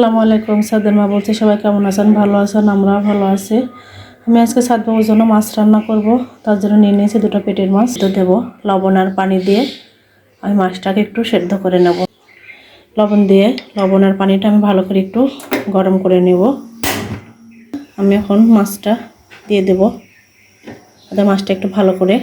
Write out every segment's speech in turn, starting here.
আসসালামু আলাইকুম, সাদের মা বলছি, সবাই কেমন আছেন? ভালো আছেন আমরা ভালো আছি। আমি আজকে সাত বাবুর জন্য মাছ রান্না করব। তার জন্য নিয়ে নিয়েছি দুটো পেটের মাছ তো দেবো, লবণ আর পানি দিয়ে আমি মাছটাকে একটু সেদ্ধ করে নেব। লবণ দিয়ে, লবণ আর পানিটা আমি ভালো করে একটু গরম করে নেব। আমি এখন মাছটা দিয়ে দেব। তাদের মাছটা একটু ভালো করে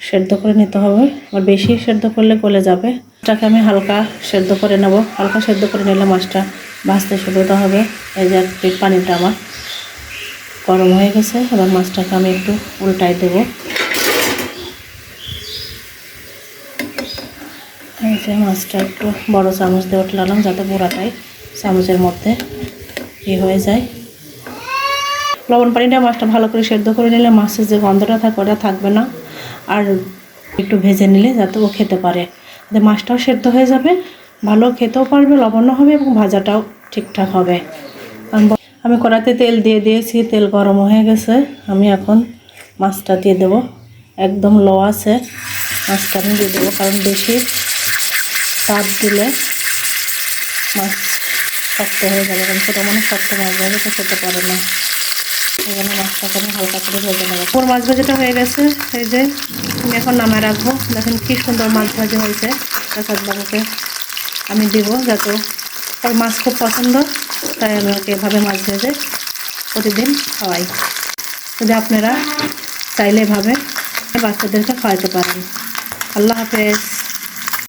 সেদ্ধ করে নিতে হবে। আর বেশি সেদ্ধ করলে গলে যাবে। মাছটাকে আমি হালকা সেদ্ধ করে নেব। হালকা সেদ্ধ করে নিলে মাছটা ভাজতে সুবিধা হবে। এই যে এক প্লেট পানিটা আমার গরম হয়ে গেছে। এবার মাছটাকে আমি একটু উল্টাই দেব। এই যে মাছটা একটু বড় চামচ দিয়ে উঠলাম যাতে পোড়াটাই চামচের মধ্যে ই হয়ে যায়। লবণ পানিটা মাছটা ভালো করে সেদ্ধ করে নিলে মাছের যে গন্ধটা থাকে ওটা থাকবে না। আর একটু ভেজে নিলে যাতে ও খেতে পারে। মাছটাও সেদ্ধ হয়ে যাবে ভালো খেতেও পারবে, লবণও হবে এবং ভাজাটাও ঠিকঠাক হবে। আমি- কড়াইতে তেল দিয়ে দিয়েছি, তেল গরম হয়ে গেছে। আমি এখন মাছটা দিয়ে দেবো। একদম লো আছে। মাছটা আমি দিয়ে দেবো, কারণ বেশি তাপ দিলে মাছ শক্ত হয়ে যাবে, কারণ সেটা মানুষ শক্ত মাছ যাবে তো খেতে পারে না। এই জন্য মাছটাকে আমি হালকা করে ভেজে নেব। ওর মাছ ভাজাটা হয়ে গেছে। এই যে, আমি এখন নামায় রাখব। দেখেন কি সুন্দর মাছ ভাজি হয়েছে। প্রসাদ বাবুকে আমি দেবো যাতে ওর মাছ খুব পছন্দ, তাই আমি ওকে এভাবে মাছ ভেজে প্রতিদিন খাওয়াই। যদি আপনারা চাইলে এভাবে বাচ্চাদেরকে খাওয়াতে পারেন। আল্লাহ হাফেজ।